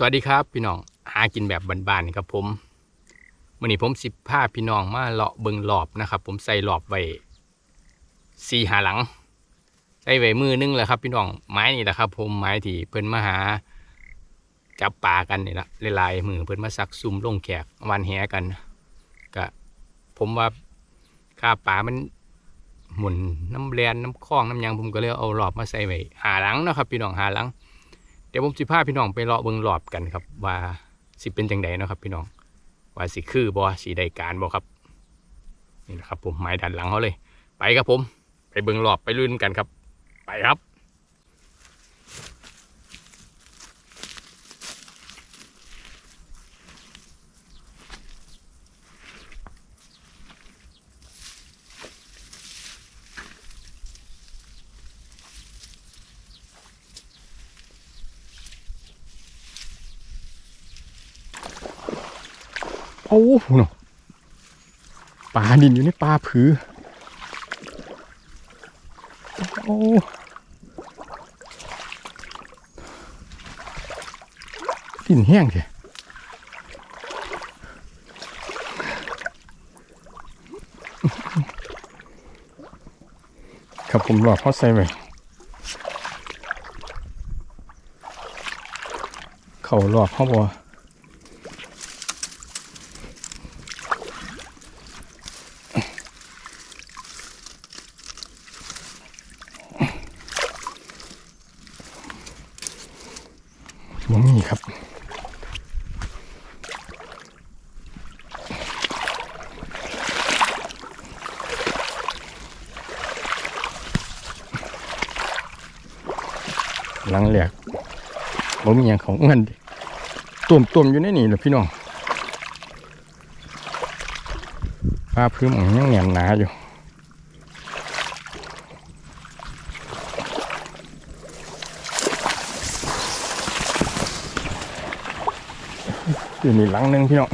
สวัสดีครับพี่น้องหากินแบบบานๆครับผมวันนี้ผมสิบพาพี่น้องมาเลาะเบิงหลอบนะครับ ผมใส่หลอบไว้สี่หาหลัง ใส่ไว้มือนึงแหละครับ พี่น้องไม้นี่แหละครับ ผมไม้ที่เพิ่นมาหาจับปลากันนี่ละลายมือเพิ่นมาซักซุ่มลงแขกวันแหกันก็ผมว่าค่าปลามันหมุนน้ำแลนน้ำคลองน้ำยังผมก็เลยเอาหลอบมาใส่ไว้หาหลังนะครับ พี่น้องหาหลัง เดี๋ยวผมสิพาพี่น้องไปเลาะเบิ่งรอบกันครับ ว่าสิเป็นจังไดนะครับพี่น้อง ว่าสิคือบอสีใดการบอครับ นี่นะครับผมหมายดันหลังเขาเลย ไปครับผม ไปเบิ่งรอบไปลุ้นกันครับ ไปครับ หเนาะปลาดินอยู่ในปลาผือ โอ้ดินแห้งเถอะครับผมรอเขาใส่ไว้เขารอบเขาบ่ บ่มีครับหลังแหลกบ่มีอย่างของเงินตุ่มตุ่มอยู่ในนี่แหละพี่น้องผ้าพื้นมันยังแหนมหนาอยู่ อยู่นี่หลังหนึงพี่น้อง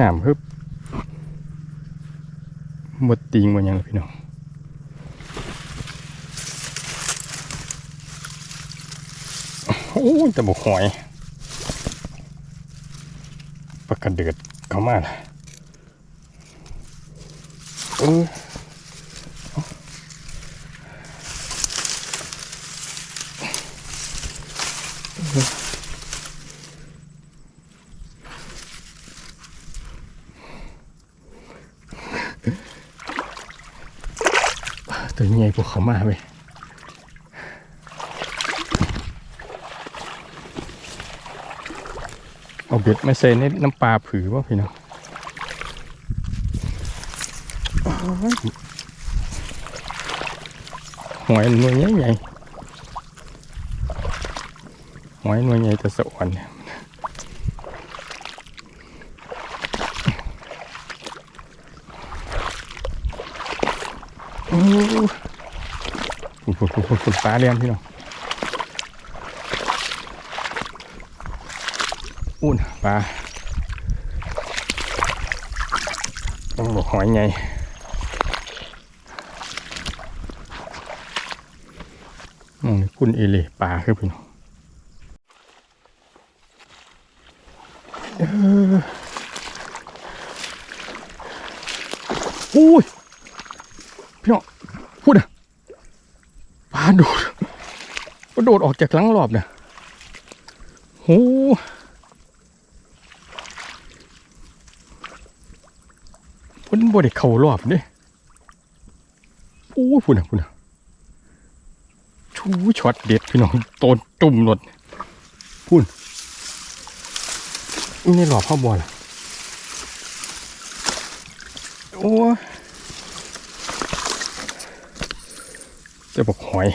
น้ำฮึบหมดติงหมดหยังเลยพี่น้อง โอ้ยแต่บกหอยปลากระเดือดเข้ามาละเออตัวใหญ่พวกเขามาเว้ย เอาเบ็ดไมาใส่ในน้ำปลาผือว่าพี่น้องหอยหน่วยใหญ่หอยหน่วยใหญ่แต่สะอ่อนเนี่ยโอ้โหฝุ่นฝุ่นฝุ่นฝุ่นปลาเรียมพี่น้อง อุ่นปลาต้องบอกหอยไงอืมคุณเอเล่ปลาคือพี่น้องเอออุ้ยพี่น้องพูดอะปลาโดดปลาโดดออกจากหลังรอบเนี่ยโห เพิ่น บ่ได้เข้ารอบเด้โอ้พุ่นน่ะพุ่นน่ะชูช็อตเด็ดพี่น้องโตนตุ่มรถพุ่นนี่รอบเข้าบ่ล่ะโอ้จะบอกหอย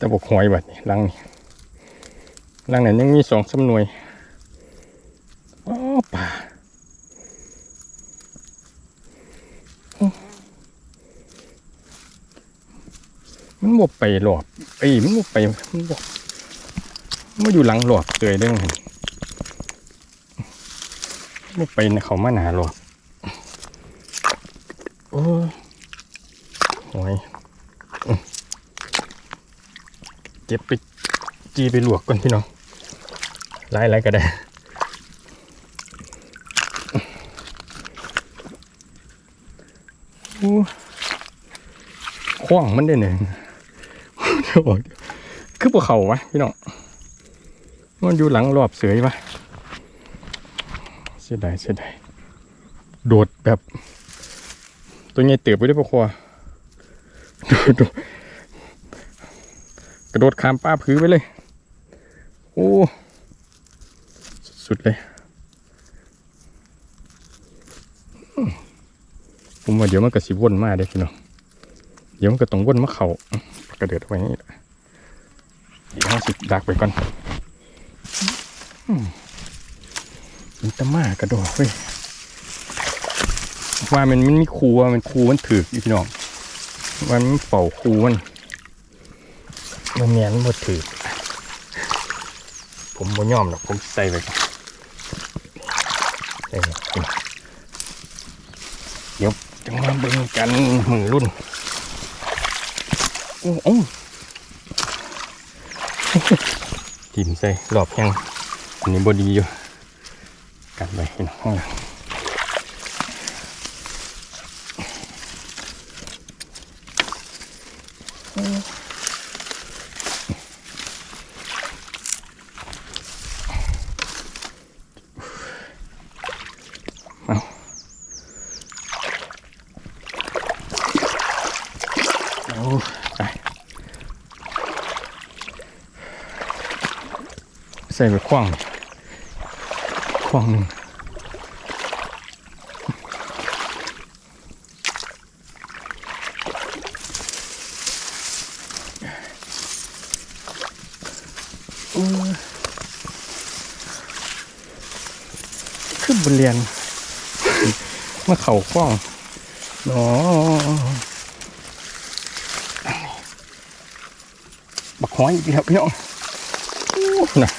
จะบอกหอยแบัดนี้ลังนี่ลังนั้นยังมีสองสำนวยอ๋อป่า มันบไปหลอบเอ้ยมันบไปมันบมันบ่อยู่หลังหลอบเตยได้ไงมันไปเขามาหนาหลอบโอ้ยโอ้ยเจ็บไปจีไปหลวกก่อนพี่น้องไล่ไล่ก็ได้โอ้ขว้างมันได้หนึ่ง เดี๋ยวบอกคือพวกเขาวะพี่น้องมันอยู่หลังรอบเสือปะเสียดายเสียดายโดดแบบ ตัวใหญ่เติบไปด้วยพวกครัวโดดกระโดดข้ามป้าพื้นไปเลย โอ้สุดเลย ผมว่าเดี๋ยวมันก็สิวนมาเด้พี่น้องเดี๋ยวมันก็ต้องวนมาเขา กระเดือดไว้นี่เดี๋ยวเราสิดักไปก่อนมันตะมากระโดดเว้ยว่ามันมันมีครูว่ามันครูมันถือกอีพี่น้องว่ามันเป่าครูมันมันแมนมันบ่ถือผมบ่ยอมหรอกผมใส่ไปก่อนใส่ไปก่อนจังมาเบิ่งกันมือรุ่น โอ้โอ้ทิมใส่หลอบแห้งอันนี้บดีอยู่กันไปเห็นห้องหลังเอาเอาไป ใส่ไปคว้างคว้างหนึ่งโอ้ยคือบนเรียนมาเข่าคว้างเนาะบักหอยอีกแล้วพี่น้องนะ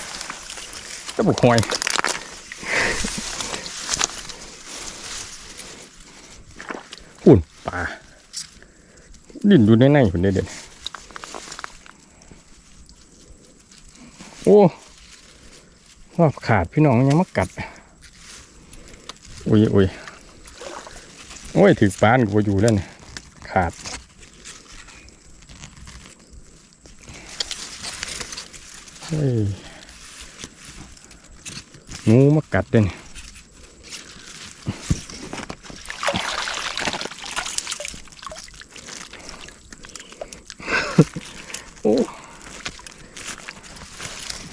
จะบักหอยหุ่นปลาดินอยู่ในในคนเด็ดโอ้รอบขาดพี่น้องยังมากัด อุ้ยอุ้ยโอ้ยถึกปานกูอยู่แล้วเนี่ยขาดเฮ้ย งูมากัดเด่นโอ้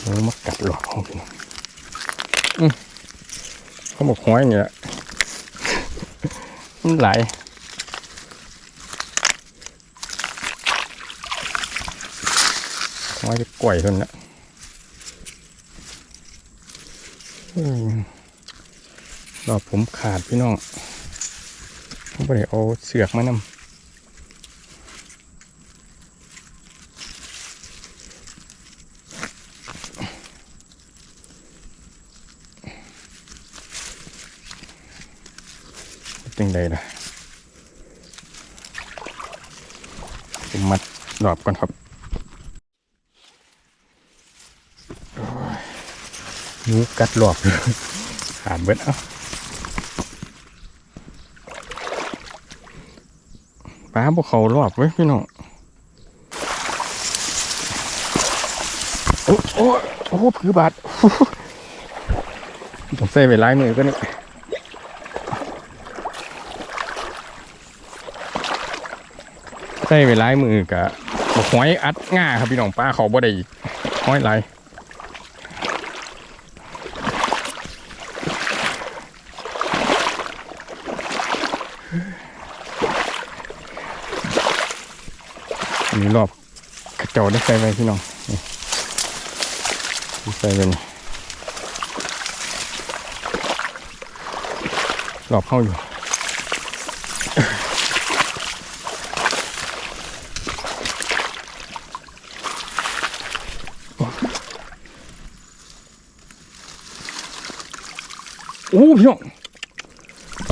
งูมากัดหลอกของพี่น้องอืมเขาบอกห้อยเนี่ยมันไหลายห้อยจะก่อยทนนะอืม รอบผมขาดพี่น้องผมไปเอาเสือกมานำจังใดล่ะผมมัดรอบก่อนครับโอ้ย งูกัดรอบขาดเบิดเอาปลาพวกเขารอบไว้ยพี่น้องโอ้โอ้โอ้ผือบาดต้องใส่ไปลายมือก็นี่ใส่ไปลายมือกะบกหอยอัดง่าครับพี่น้องปลาเขาบ่ได้อีกหอยลา มีรอบกระจกได้ไส่ไว้พี่น้องใส่ไปนรอบเข้าอยู่โอ้พี่น้อง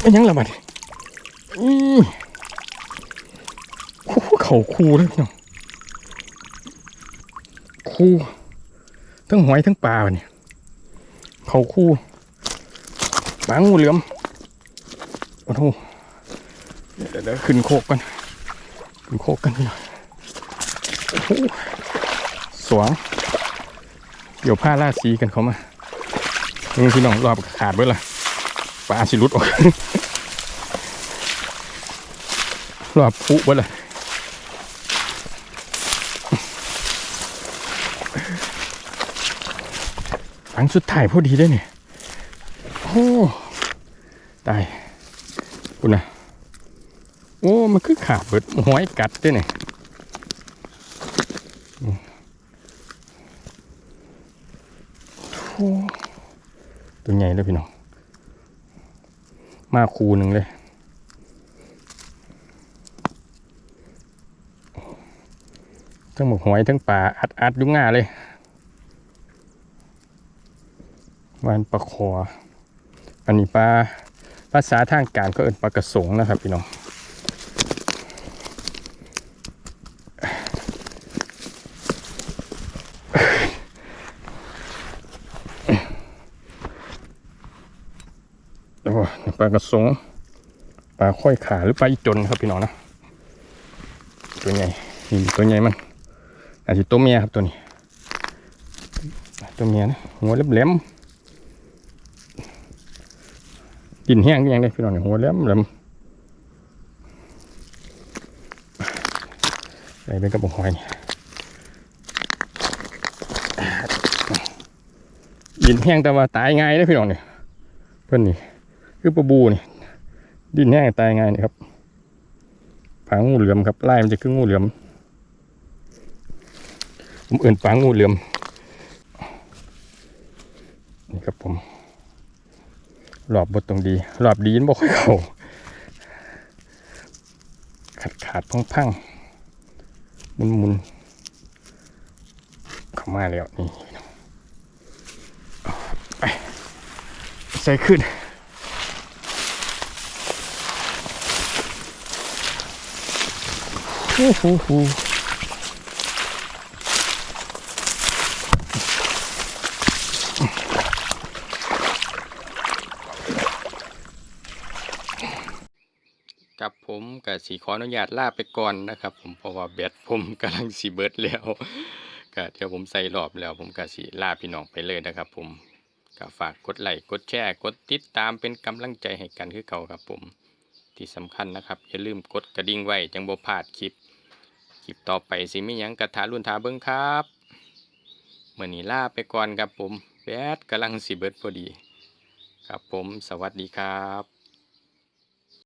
ไม่ยังละบัดอือ้เขาคูเลยพี่น้อง คูทั้งหอยทั้งปลาเนี่ยเขาคูปลางูเหลือมโอ้โหเดี๋ยวเดี๋ยวขึ้นโคกกันขึ้นโคกกันพี่น้องโอ้โหสวงเดี๋ยวผ้าล่าสีกันเขามานี่พี่น้องรอบขาดไว้ละปลาสิหลุดออกรอบปุไว้ละ ฝังสุดท้ายพอดีได้เนี่ยโอ้ตายคุณนะโอ้มันคือขาเบิดหอยกัดด้วยเนี่ยโอ้ตัวใหญ่เลยพี่น้องมาคูหนึ่งเลยทั้งหมกหอยทั้งปลาอัดอัดยุ่งง่าเลย วานปลาคออันนี้ปลาภาษาทางการก็เอิ้นปลากระสงนะครับพี่น้องโอ้ปลากระสงปลาค่อยขาหรือปลาอีจนครับพี่น้องนะตัวใหญ่นี่ตัวใหญ่มันอาจจะตัวเมียครับตัวนี้ ตัวเมียนะหัวแหลมๆ กินแห้งยังได้พี่น้องเนี่ยหัวแหลมแหลมใส่เป็นกระบอกหอยนี่กินแห้งแต่ว่าตายง่ายเลยพี่น้องเนี่ยเพื่อนนี่คือปลาบูนี่ดินแห้งตายง่ายนี่ครับผางูเหลือมครับไล่มันจะคืองูเหลือมผมเอื่นปลางูเหลือมนี่ครับผม หลอบบทตรงดี หลอบดีนบ่ค่อยเข้าขาดขาดพังพังมุนมุนเข้ามาแล้วนี่ไปใส่ขึ้นโอ้โหโหกับผมกับ สีขออนุญาตลาไปก่อนนะครับ ผมเพราะว่าแบตผมกำลังสีเบิดแล้วก็เดี๋ยวผมใส่รอบแล้ว ผมก็สีลาพี่น้องไปเลยนะครับ ผมก็ฝากกดไลค์กดแชร์กดติดตามเป็นกำลังใจให้กันคือเก่าครับ ผมที่สำคัญนะครับอย่าลืมกดกระดิ่งไว้จังบ่พลาดคลิปคลิปต่อไปสิมีหยังกระทารุ่นทาเบิ้งครับเมื่อนี้ลาไปก่อนครับผมแบดกำลังสิเบิดพอดี ครับผมสวัสดีครับ